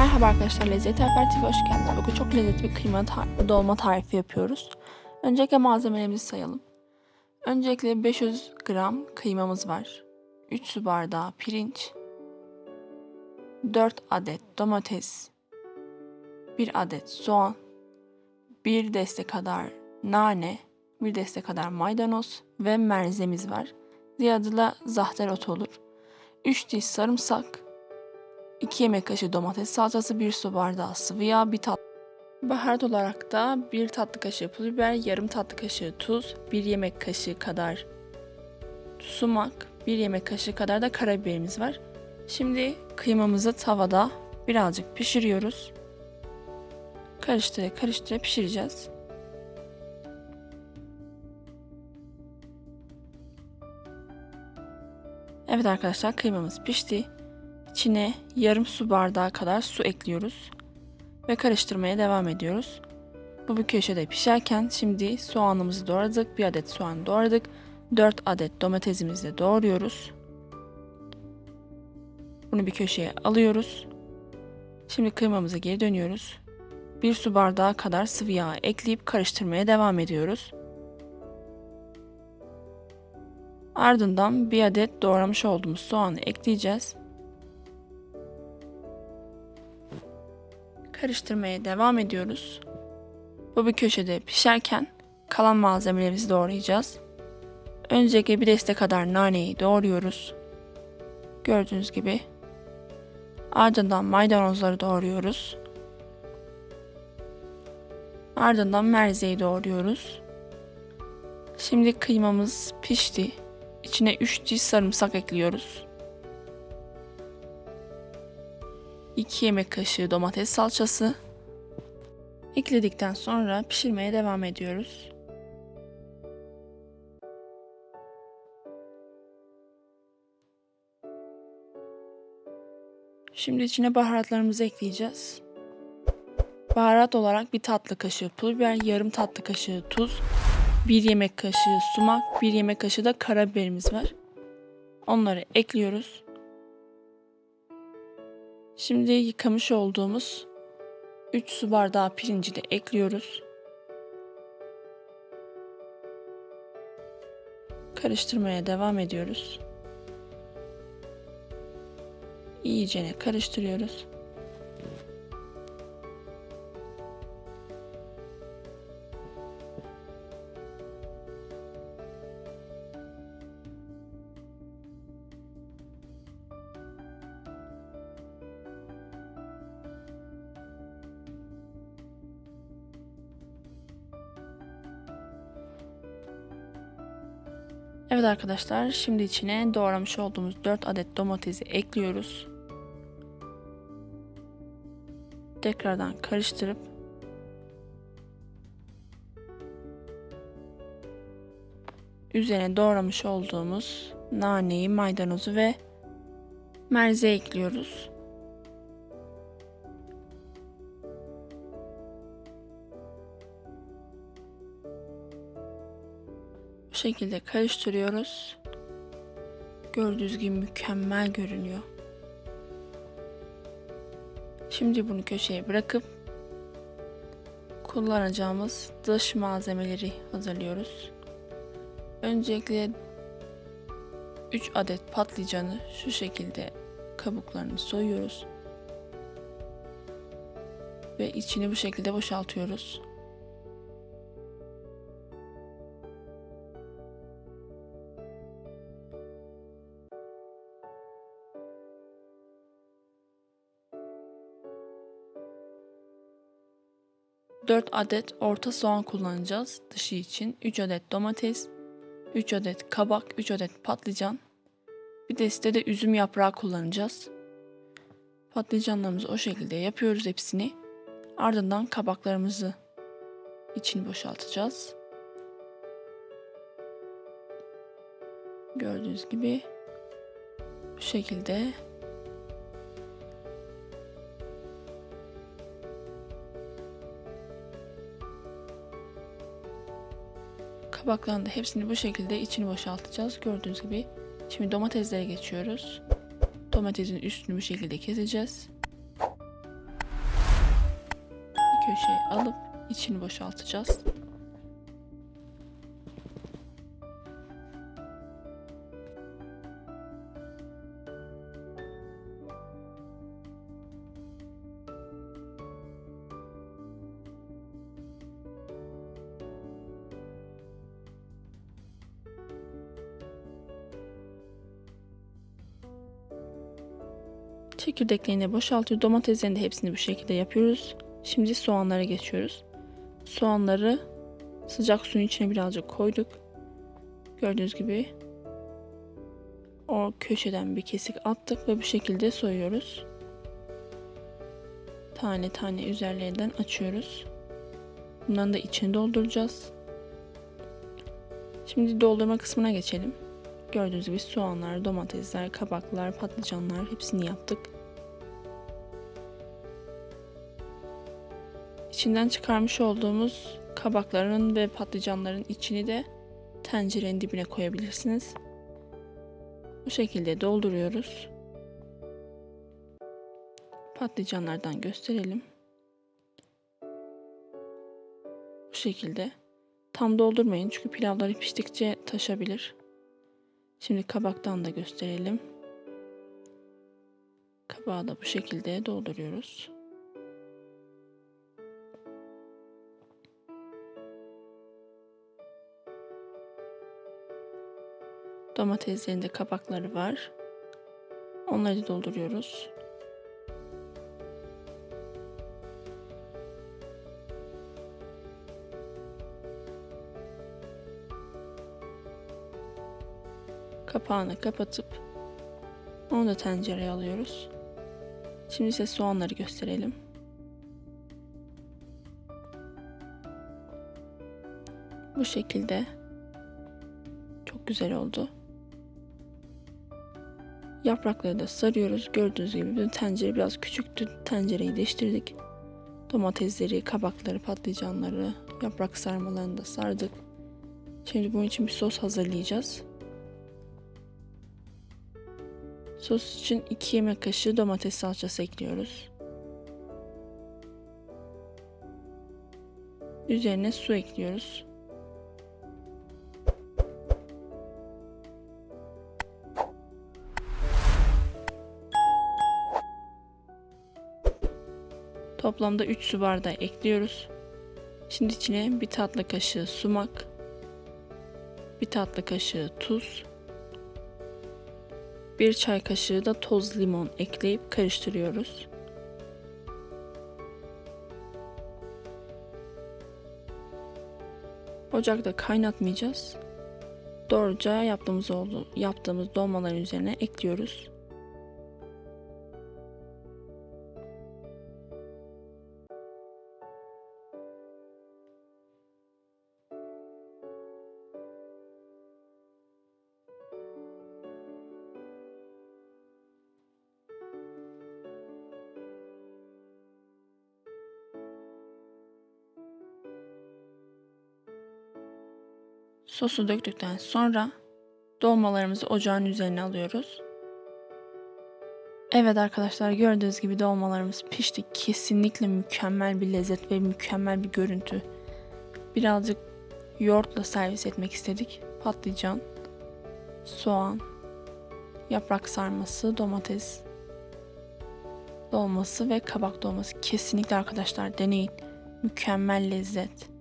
Merhaba arkadaşlar, Lezzet Aperatif'e hoş geldiniz. Bugün çok lezzetli bir kıyma tar- dolma tarifi yapıyoruz. Öncelikle malzemelerimizi sayalım. Öncelikle 500 gram kıymamız var. 3 su bardağı pirinç, 4 adet domates, 1 adet soğan, 1 deste kadar nane, 1 deste kadar maydanoz ve merzemiz var. Diğer zahter otu olur. 3 diş sarımsak, 2 yemek kaşığı domates salçası, 1 su bardağı sıvı yağ, 1 tatlı Baharat olarak da 1 tatlı kaşığı pul biber, yarım tatlı kaşığı tuz, 1 yemek kaşığı kadar sumak, 1 yemek kaşığı kadar da karabiberimiz var. Şimdi kıymamızı tavada birazcık pişiriyoruz. Karıştıra karıştıra pişireceğiz. Evet arkadaşlar kıymamız pişti. İçine yarım su bardağı kadar su ekliyoruz ve karıştırmaya devam ediyoruz. Bu bir köşede pişerken şimdi soğanımızı doğradık. Bir adet soğan doğradık. 4 adet domatesimizi de doğruyoruz. Bunu bir köşeye alıyoruz. Şimdi kıymamıza geri dönüyoruz. Bir su bardağı kadar sıvı yağ ekleyip karıştırmaya devam ediyoruz. Ardından bir adet doğramış olduğumuz soğanı ekleyeceğiz. Karıştırmaya devam ediyoruz. Bu bir köşede pişerken kalan malzemelerimizi doğrayacağız. Öncelikle bir deste kadar naneyi doğruyoruz. Gördüğünüz gibi. Ardından maydanozları doğruyoruz. Ardından merzeyi doğruyoruz. Şimdi kıymamız pişti. İçine 3 diş sarımsak ekliyoruz. 2 yemek kaşığı domates salçası. Ekledikten sonra pişirmeye devam ediyoruz. Şimdi içine baharatlarımızı ekleyeceğiz. Baharat olarak bir tatlı kaşığı pul biber, yarım tatlı kaşığı tuz, bir yemek kaşığı sumak, bir yemek kaşığı da karabiberimiz var. Onları ekliyoruz. Şimdi yıkamış olduğumuz 3 su bardağı pirinci de ekliyoruz. Karıştırmaya devam ediyoruz. İyicene karıştırıyoruz. Evet arkadaşlar şimdi içine doğramış olduğumuz 4 adet domatesi ekliyoruz. Tekrardan karıştırıp üzerine doğramış olduğumuz naneyi, maydanozu ve merze ekliyoruz. Şekilde karıştırıyoruz. Gördüğünüz gibi mükemmel görünüyor. Şimdi bunu köşeye bırakıp kullanacağımız dış malzemeleri hazırlıyoruz. Öncelikle 3 adet patlıcanı şu şekilde kabuklarını soyuyoruz. Ve içini bu şekilde boşaltıyoruz. Dört adet orta soğan kullanacağız dışı için. 3 adet domates, 3 adet kabak, 3 adet patlıcan. Bir deste de üzüm yaprağı kullanacağız. Patlıcanlarımızı o şekilde yapıyoruz hepsini. Ardından kabaklarımızı içini boşaltacağız. Gördüğünüz gibi bu şekilde kabaklarını da hepsini bu şekilde içini boşaltacağız. Gördüğünüz gibi şimdi domateslere geçiyoruz. Domatesin üstünü bu şekilde keseceğiz. Bir köşeye alıp içini boşaltacağız. Çekirdeklerini boşaltıyor. Domateslerini de hepsini bu şekilde yapıyoruz. Şimdi soğanlara geçiyoruz. Soğanları sıcak suyun içine birazcık koyduk. Gördüğünüz gibi o köşeden bir kesik attık ve bu şekilde soyuyoruz. Tane tane üzerlerinden açıyoruz. Bundan da içini dolduracağız. Şimdi doldurma kısmına geçelim. Gördüğünüz gibi soğanlar, domatesler, kabaklar, patlıcanlar hepsini yaptık. İçinden çıkarmış olduğumuz kabakların ve patlıcanların içini de tencerenin dibine koyabilirsiniz. Bu şekilde dolduruyoruz. Patlıcanlardan gösterelim. Bu şekilde. Tam doldurmayın çünkü pilavları piştikçe taşabilir. Şimdi kabaktan da gösterelim. Kabağı da bu şekilde dolduruyoruz. Domateslerin de kabakları var. Onları da dolduruyoruz. Kapağını kapatıp onu da tencereye alıyoruz. Şimdi ise soğanları gösterelim. Bu şekilde çok güzel oldu. Yaprakları da sarıyoruz. Gördüğünüz gibi bir tencere biraz küçüktü. Tencereyi değiştirdik. Domatesleri, kabakları, patlıcanları, yaprak sarmalarını da sardık. Şimdi bunun için bir sos hazırlayacağız. Sos için 2 yemek kaşığı domates salçası ekliyoruz. Üzerine su ekliyoruz. Toplamda 3 su bardağı ekliyoruz. Şimdi içine bir tatlı kaşığı sumak, bir tatlı kaşığı tuz, bir çay kaşığı da toz limon ekleyip karıştırıyoruz. Ocakta kaynatmayacağız. Doğruca yaptığımız oldu, yaptığımız dolmaların üzerine ekliyoruz. Sosu döktükten sonra dolmalarımızı ocağın üzerine alıyoruz. Evet arkadaşlar gördüğünüz gibi dolmalarımız pişti. Kesinlikle mükemmel bir lezzet ve mükemmel bir görüntü. Birazcık yoğurtla servis etmek istedik. Patlıcan, soğan, yaprak sarması, domates dolması ve kabak dolması. Kesinlikle arkadaşlar deneyin. Mükemmel lezzet.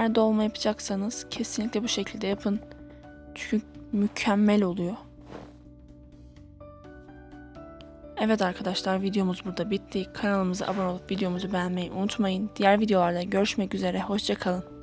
Eğer dolma yapacaksanız kesinlikle bu şekilde yapın. Çünkü mükemmel oluyor. Evet arkadaşlar videomuz burada bitti. Kanalımıza abone olup videomuzu beğenmeyi unutmayın. Diğer videolarda görüşmek üzere. Hoşçakalın.